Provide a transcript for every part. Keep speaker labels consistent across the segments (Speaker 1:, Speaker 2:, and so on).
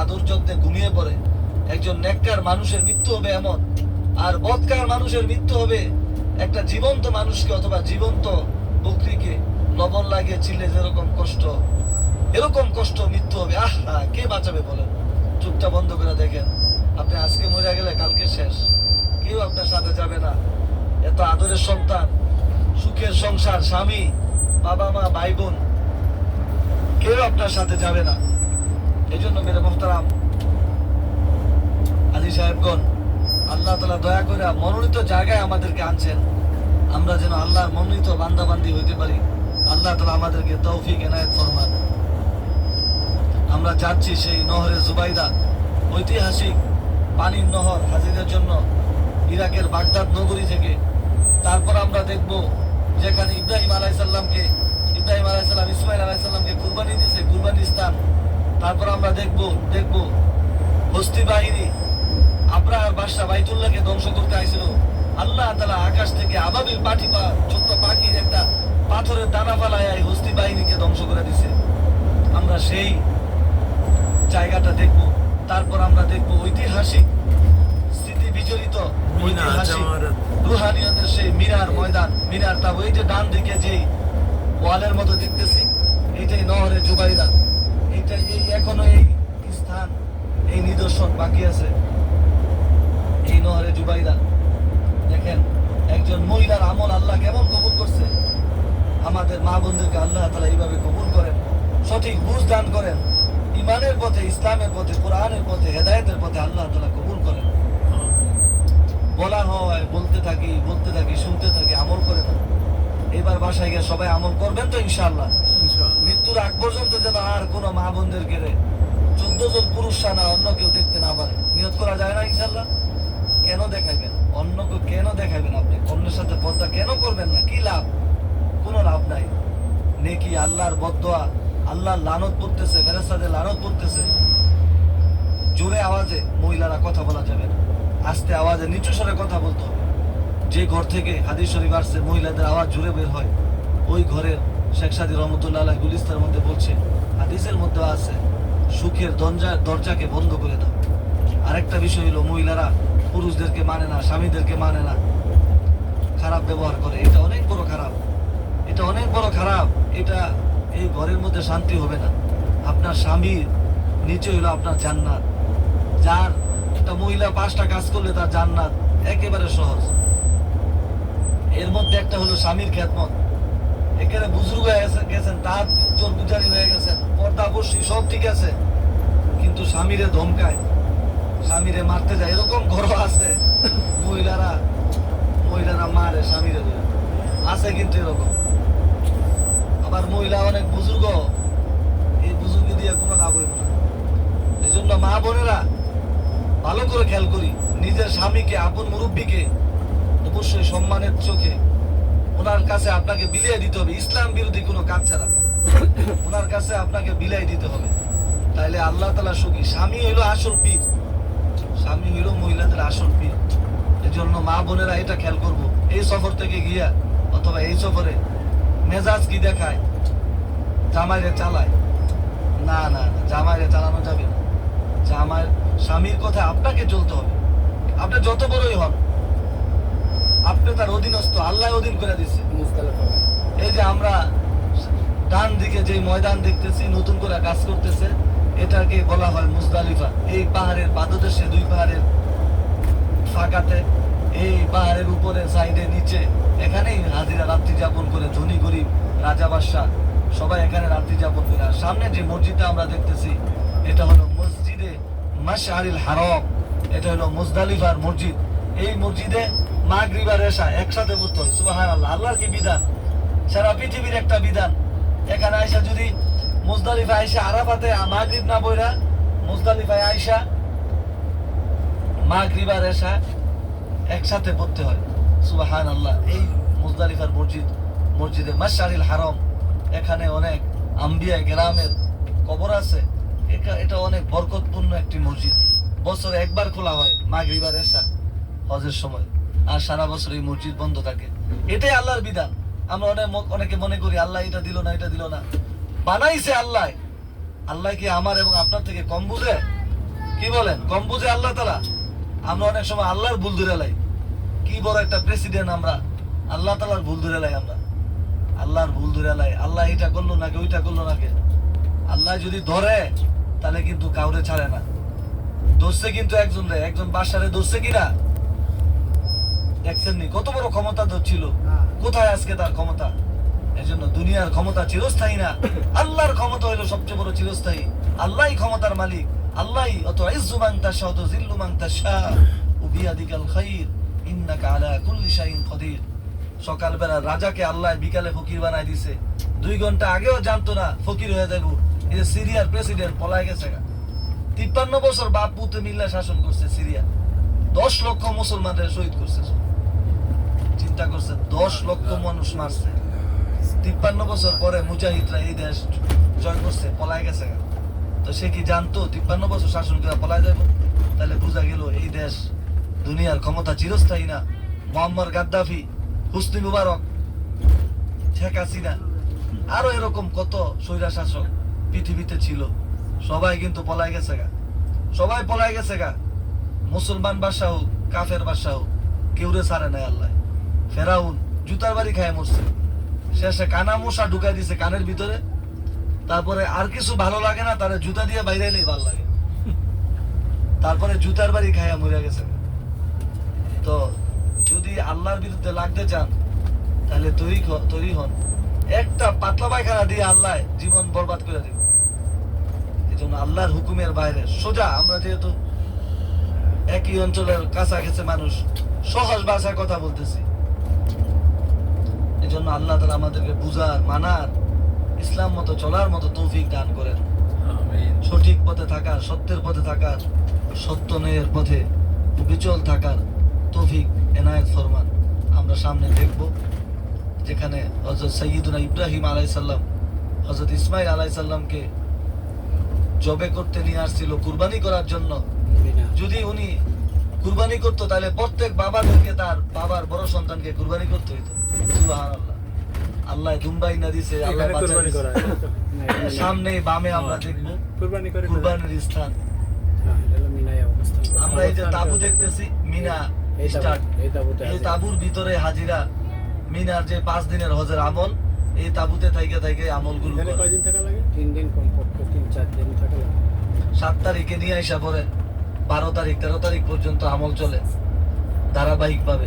Speaker 1: আদর যত্নে ঘুমিয়ে পড়ে। একজন নেককার মানুষের মৃত্যু হবে এমন। আর বৎকার মানুষের মৃত্যু হবে একটা জীবন্ত মানুষকে অথবা জীবন্ত বকরিকে। লবণ লাগিয়ে চিল্লে যেরকম কষ্ট, এরকম কষ্ট মৃত্যু হবে। আহা, কে বাঁচাবে বলেন? চুপটা বন্ধ করে দেখেন। আপনি আজকে মরে গেলে কালকে শেষ। কেউ আপনার সাথে যাবে না। এত আদরের সন্তান, সুখের সংসার, স্বামী বাবা মা ভাই বোন কেউ আপনার সাথে যাবে না। এই মেরে মোহতারাম আলী সাহেবগণ, আল্লাহ তালা দয়া করে মনোনীত জায়গায় আমাদেরকে আনছেন। আমরা যেন আল্লাহর মনোনীত বান্দাবান্দি হইতে পারি। আল্লাহ তালা আমাদেরকে তৌফিক, এনায়েত ফরমান। আমরা যাচ্ছি সেই নহরে জুবাইদা, ঐতিহাসিক পানির নহর হাজিদের জন্য ইরাকের বাগদাদ নগরী থেকে। তারপর আমরা দেখব যেখানে ইব্রাহিম আলাইসাল্লামকে ইব্রাহিম আলাইসাল্লাম ইসমাইল আলাইসাল্লামকে কুরবানি দিয়েছে কুরবানি স্থান তারপর আমরা দেখব দেখব। হস্তি বাহিনী আব্রাহার বাদশা বাইতুল্লাহকে ধ্বংস করতে আইছিল। আল্লাহ তালা আকাশ থেকে আবাবিল পাঠি বা ছোট্ট পাখির একটা পাথরের দানা ফালায় এই হস্তি বাহিনীকে ধ্বংস করে দিছে। আমরা সেই জায়গাটা দেখব। তারপর আমরা দেখব ঐতিহাসিক স্মৃতি
Speaker 2: মিনা
Speaker 1: ঐতিহাসিক রুহানিয়তের সেই মিনার ময়দান। মিনার তা ওই যে ডান দিকে যেই ওয়ালের মতো দেখতেছি এইটাই নহরে জুবাইদা এইটা এই এখনও এই স্থান, এই নিদর্শন বাকি আছে? এই নহরে জুবাইদা, দেখেন, একজন মহিলার আমল আল্লাহ কেমন কবুল করছে? আমাদের মা বোনদেরকে আল্লাহ তালা এইভাবে কবুল করেন, সঠিক বুঝ দান করেন ইমানের পথে, ইসলামের পথে, কোরআনের পথে, হেদায়েতের পথে আল্লাহ তালা কবুল করেন। বলা হয়, বলতে থাকি বলতে থাকি, শুনতে থাকি, আমল করে না এবার বাসায় গিয়ে সবাই আমল করবেন তো ইনশাআল্লাহ। মৃত্যুর আগ পর্যন্ত যেন আর কোনো মা বোনদেরকে চোদ্দ জন পুরুষ ছাড়া অন্য কেউ দেখতে না পারে। নিয়ত করা যায় না ইনশাল্লাহ। কেন দেখাইবেন? অন্যকে কেন দেখাইবেন আপনি? অন্যের সাথে পর্দা কেন করবেন না? কি লাভ? কোনো লাভ নাই। নেকি আল্লাহর বদোয়া আল্লাহর লানত পড়তেছে ফেরেস্তাদের লানত পড়তেছে। জোরে আওয়াজে মহিলারা কথা বলা যাবে না। আস্তে আওয়াজে নিচু স্বরে কথা বলতে হবে। যে ঘর থেকে হাদিস শরীফ আসছে, মহিলাদের আওয়াজ জোরে বের হয়। ওই ঘরের শেখ সাদি রহমতুল্লাহ গুলিস্তার মধ্যে বলছে, হাদিসের মধ্যে আছে, সুখের দরজা দরজাকে বন্ধ করে দাও। আরেকটা বিষয় হলো, মহিলারা পুরুষদেরকে মানে না, স্বামীদেরকে মানে না। খারাপ ব্যবহার করে, এটা অনেক বড় খারাপ। এটা অনেক বড় খারাপ। এটা এই ঘরের মধ্যে শান্তি হবে না। আপনার স্বামীর নিচে হলো আপনার জান্নাত। যার একটা মহিলা পাঁচটা কাজ করলে তার জান্নাত একেবারে সহজ। এর মধ্যে একটা হলো স্বামীর খ্যাতমত এখানে বুজরুগ গেছে- গেছেন, তার চোর বুঝারি হয়ে গেছেন পর্দা অবশ্যই সব ঠিক আছে। কিন্তু স্বামীরে ধমকায়। স্বামীরে মারতে যায়। এরকম ঘর আছে। মহিলারা মহিলারা মারে স্বামীরে আছে কিন্তু এরকম। আবার মহিলা অনেক বুজুর্গ। এই বুজুর্গ দিয়ে কোনো লাভ হইব না। এই জন্য মা বোনেরা, ভালো করে খেয়াল করি। নিজের স্বামীকে, আপন মুরব্বীকে অবশ্যই সম্মানের চোখে ওনার কাছে আপনাকে বিলিয়ে দিতে হবে। ইসলাম বিরোধী কোনো কাজ ছাড়া। ওনার কাছে আপনাকে বিলাই দিতে হবে। তাইলে আল্লাহ তালা সুখী, স্বামী হইল আসল পীর। স্বামী হইল মহিলাদের আসল পীর। এই জন্য মা বোনেরা এটা খেয়াল করব। এই সফর থেকে গিয়া অথবা এই সফরে মেজাজ কি দেখায়? জামাইরে চালায়। না না না, জামাইরে চালানো যাবে না। জামাই, স্বামীর কথা আপনাকে চলতে হবে। আপনি যত বড়ই হন আপনি তার অধীনস্থ, আল্লাহ অধীন করে দিচ্ছে এই যে আমরা ডান দিকে যে ময়দান দেখতেছি, নতুন করে কাজ করতেছে, এটাকে বলা হয় মুজদালিফা। এই পাহাড়ের পাদদেশে দুই পাহাড়ের ফাঁকাতে, এই পাহাড়ের উপরে, সাইডে, নিচে, এখানেই হাজিরা রাত্রি যাপন করে, ধনী, গরিব, রাজা, বাদশাহ, সবাই এখানে রাত্রি যাপন করে। আর সামনে যে মসজিদটা আমরা দেখতেছি, এটা হলো মসজিদে মাশআরিল হারম। এটা হলো মুজদালিফার মসজিদ। এই মসজিদে মাগরিব আর এশা একসাথে পড়তে হয়, সুবহানাল্লাহ। আল্লাহর কি বিধান? সারা পৃথিবীর একটা বিধান। এখানে আইসা যদি মুজদালিফা আইসা আরাফাতে মাগরিব না বইরা মুজদালিফায় আইসা মাগরিব আর এশা একসাথে পড়তে হয় সুবাহান আল্লাহ এই মুজদালিফার মসজিদ, মসজিদে মাশারিল হারম। এখানে অনেক আম্বিয়া গ্রামের কবর আছে। এটা অনেক বরকতপূর্ণ একটি মসজিদ। বছরে একবার খোলা হয় মাগরিব আর এশা। হজের সময়। আর সারা বছর এই মসজিদ বন্ধ থাকে। এটাই আল্লাহর বিধান। আমরা অনেক অনেকে মনে করি, আল্লাহ এটা দিল না, এটা দিল না। বানাইছে আল্লাহ। আল্লাহ কি আমার এবং আপনার থেকে কম বুঝে? কি বলেন? কম বুঝে আল্লাহ তালা? আমরা অনেক সময় আল্লাহর ভুল ধরে লাই। কি বড় একটা প্রেসিডেন্ট আমরা। আল্লাহ তালার ভুল ধরে লাই আমরা। আল্লাহর ভুল ধরে লাই। আল্লাহ এটা করল নাকি, ওইটা করল নাকি? আল্লাহ যদি ধরে, তাহলে কিন্তু কাউরে ছাড়ে না। ধরছে কিন্তু একজন রে। একজন বাসারে ধরছে কিনা? দেখছেন নি? কত বড় ক্ষমতা ধরছিল কোথায় আজকে তার ক্ষমতা? এজন্য দুনিয়ার ক্ষমতা চিরস্থায়ী না। আল্লাহর ক্ষমতা হলো সবচেয়ে বড় চিরস্থায়ী। আল্লাহই ক্ষমতার মালিক। আল্লাহই অত ইজ্জু তাশা অত জিল্লু তাশা ও খাইর ইন্নাকা আলা কুল্লি শাইইন কদির সকালবেলা রাজাকে আল্লাহ বিকালে ফকির বানাই দিছে। দুই ঘণ্টা আগেও জানতো না ফকির হয়ে যাব। এই যে সিরিয়ার প্রেসিডেন্ট পলায় গেছে তিপ্পান্ন বছর বাপ পুতে মিল্লা শাসন করছে সিরিয়া। দশ লক্ষ মুসলমানদের শহীদ করছে। চিন্তা করছে, দশ লক্ষ মানুষ মারছে। তিপ্পান্ন বছর পরে মুজাহিদরা এই দেশ জয় করছে, পলায় গেছে। তো সে কি জানতো, তিপ্পান্ন বছর শাসন করে পলায় যাব তাহলে বোঝা গেল এই দেশ দুনিয়ার ক্ষমতা চিরস্থায়ী না। Mohammad Gaddafi, Hosni Mubarak, Sheikh Hasina, আরও এরকম কত স্বৈরা শাসক পৃথিবীতে ছিল। সবাই কিন্তু পলায় গেছে গা। সবাই পলায় গেছে গা। মুসলমান বাদশাহ হোক, কাফের বাদশাহ হোক, কেউ রে ছাড়ে নাই আল্লাহ। ফেরাউন জুতার বাড়ি খায় মরছে। শেষে কানা মশা ঢুকাই দিছে কানের ভিতরে। তারপরে আর কিছু ভালো লাগে না, তারে জুতা দিয়ে বাইরে এলেই ভালো লাগে। তারপরে জুতার বাড়ি খাইয়া মরে গেছে। তো যদি আল্লাহর বিরুদ্ধে লাগতে চান, তাহলে তৈরি তৈরি হন। একটা পাতলা পায়খানা দিয়ে আল্লাহ জীবন বরবাদ করে দিব এই জন্য আল্লাহর হুকুমের বাইরে সোজা, আমরা যেহেতু একই অঞ্চলের কাছাকাছি মানুষ, সহজ ভাষায় কথা বলতেছি। জন্য আল্লাহ তালা আমাদেরকে বুঝার মানার ইসলাম মতো চলার মতো তৌফিক দান করেন। সঠিক পথে থাকার সত্যের পথে থাকার সত্য ন্যায়ের পথে বিচল থাকার তৌফিক এনায়েত ফরমান। আমরা সামনে দেখব যেখানে হজরত সৈয়দুনা ইব্রাহিম আলাইসাল্লাম হজরত ইসমাইল আলাইসাল্লামকে জবে করতে নিয়ে আসছিল কুরবানি করার জন্য। যদি উনি কুরবানি করতো তাহলে প্রত্যেক বাবাদেরকে তার বাবার বড় সন্তানকে কুরবানি করতে হইতো। সুবহানাল্লাহ। আল্লাহ দুম্বাই না দিছে আল্লাহ
Speaker 2: কুরবানি করা
Speaker 1: সামনে বামে আমরা দেখব।
Speaker 2: কুরবানি করে
Speaker 1: কুরবানির স্থান।
Speaker 2: হ্যাঁ।
Speaker 1: আমরা এই যে তাবু দেখতেছি মিনা
Speaker 2: এই।
Speaker 1: তাবুর ভিতরে হাজিরা। মিনার যে পাঁচ দিনের হজের আমল এই তাবুতে থাইকে থাইকে
Speaker 2: আমলগুলো কয়দিন থাকা লাগে? তিন দিন কমপক্ষে তিন চার দিন থাকা লাগে।
Speaker 1: সাত তারিখে নিয়ে আসা পরে। বারো তারিখ তেরো তারিখ পর্যন্ত আমল চলে ধারাবাহিক ভাবে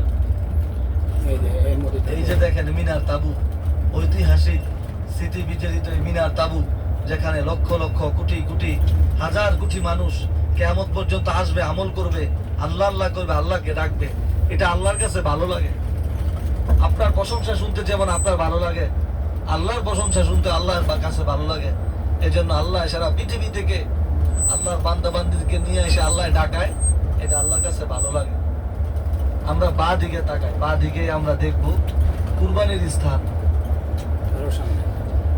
Speaker 2: এই যে
Speaker 1: দেখেন। মিনার তাবু ঐতিহাসিক স্মৃতি এই মিনার তাবু যেখানে লক্ষ লক্ষ কোটি কোটি হাজার কোটি মানুষ কেমন পর্যন্ত আসবে আমল করবে আল্লাহ আল্লাহ করবে আল্লাহকে ডাকবে। এটা আল্লাহর কাছে ভালো লাগে। আপনার প্রশংসা শুনতে যেমন আপনার ভালো লাগে আল্লাহর প্রশংসা শুনতে আল্লাহর কাছে ভালো লাগে। এই জন্য আল্লাহ সারা পৃথিবী থেকে আল্লাহর বান্দা বান্দিকে নিয়ে এসে আল্লাহ ডাকায় এটা আল্লাহর কাছে ভালো লাগে। আমরা বা দিকে তাকাই বা দিকে আমরা দেখব কুরবানির স্থান।
Speaker 2: আরও সামনে।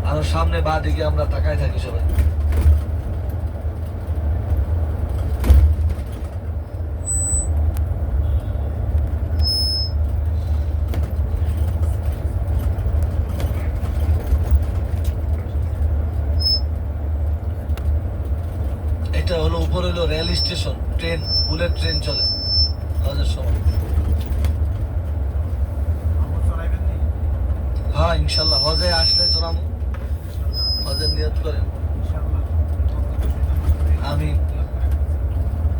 Speaker 1: আর সামনে বা দিকে আমরা তাকায় থাকি সবাই এটা হলো rail station train bullet train চলে। হজের সময়। হ্যাঁ ইনশাল্লাহ। হজে আসলে চলাম হজে নিয়ত করেন আমি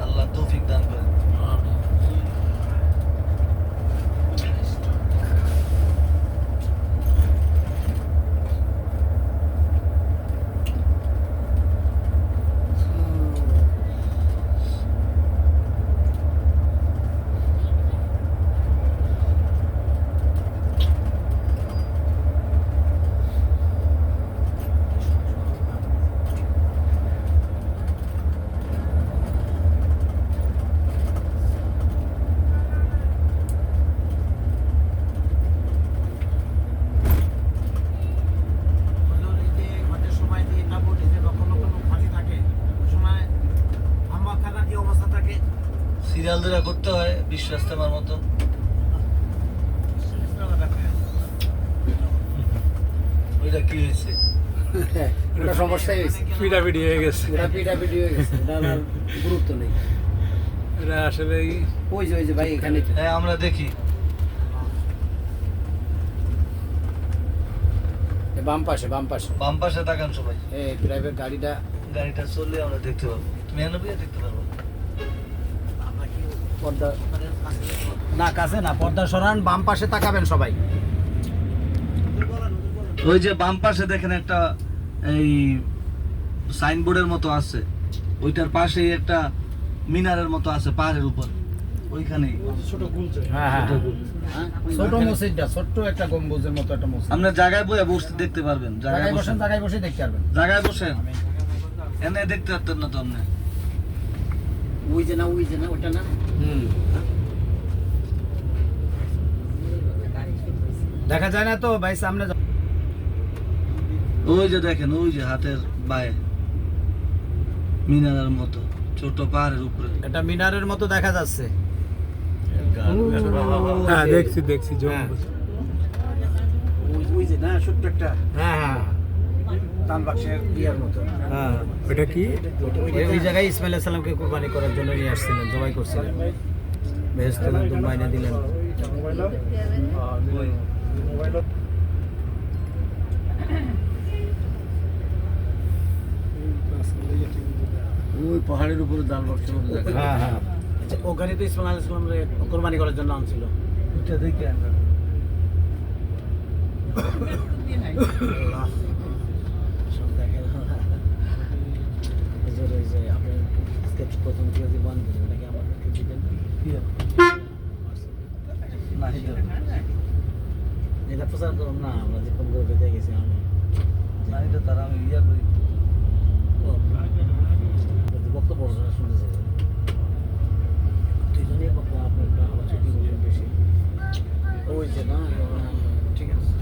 Speaker 1: আল্লাহ তৌফিক দান করেন সিরিয়াল ধরে করতে হয় বিশ্ব ইস্তেমার মতো। ওইটা কি হয়েছে?
Speaker 2: ওটা সমস্যাই হয়েছে।
Speaker 3: পিটাপিটি হয়ে গেছে।
Speaker 2: ওটা পিটাপিটি হয়ে গেছে। ওটা আর গুরুত্ব নেই।
Speaker 3: এটা আসলে
Speaker 2: ওই যে ওই যে ভাই এখানে
Speaker 1: হ্যাঁ আমরা দেখি।
Speaker 2: বাম পাশে বাম পাশে।
Speaker 1: বাম পাশে তাকান সবাই।
Speaker 2: এই প্রাইভেট গাড়িটা
Speaker 1: গাড়িটা চললে আমরা দেখতে পাবো। তুমি দেখতে পারব
Speaker 2: পর্দা না কাছে না পর্দা সরান বাম পাশে তাকাবেন সবাই।
Speaker 1: ওই যে বাম পাশে দেখেন একটা এই সাইনবোর্ডের মতো আছে। ওইটার পাশেই একটা মিনারের মতো আছে পাহাড়ের উপর। ওইখানেই।
Speaker 2: হ্যাঁ হ্যাঁ ছোট মসজিদটা ছোট্ট একটা গম্বুজের মতো একটা মসজিদ।
Speaker 1: আপনার জায়গায় বসে বসতে দেখতে পারবেন জায়গায় বসেন
Speaker 2: জায়গায় বসে দেখতে পারবেন।
Speaker 1: জায়গায় বসেন এনে দেখতে পারতেন না তো আপনি।
Speaker 2: ওই যে না ওই যে না ওটা না? দেখা যায় না তো? ভাই সামনে
Speaker 1: ওই যে দেখেন ওই যে হাতের বায়ে। মিনারের মতো ছোট পাহাড়ের উপরে।
Speaker 2: এটা মিনারের মতো দেখা যাচ্ছে।
Speaker 3: হ্যাঁ দেখছি দেখছি
Speaker 2: হ্যাঁ।
Speaker 3: জঙ্গল
Speaker 2: ওই যে না ছোট্ট একটা। হ্যাঁ হ্যাঁ।
Speaker 3: হ্যাঁ ওটা কি?
Speaker 2: ওই- ওই জায়গায় ইসমাইল সালামকে কোরবানি করার জন্য নিয়ে আসছিলেন জবাই করছিলেন। বেহেস্ত মাইনে দিলেন।
Speaker 1: ওই
Speaker 2: ওই পাহাড়ের উপরে দাল বাক্সের মতো হ্যাঁ হ্যাঁ। ওখানে তো ইসমাইল কোরবানি করার জন্য আনছিল।
Speaker 1: ওইটা দেখে
Speaker 2: আল্লাহ। সব দেখে না। এই যে ওই যে আপনার আজকে প্রথম থেকে যে বন্ধ ওটাকে আমাদেরকে দিবেন
Speaker 1: না এটা
Speaker 2: প্রচার করুন না আমরা যে কোন করে বেঁধে গেছি আমি।
Speaker 1: না এটা তারা আমি ইয়া করি।
Speaker 2: বক্তব্য শোনা শুনতেছে। দুইজনেই বক্তব্য আপনার বেশি ওই যে না ঠিক আছে।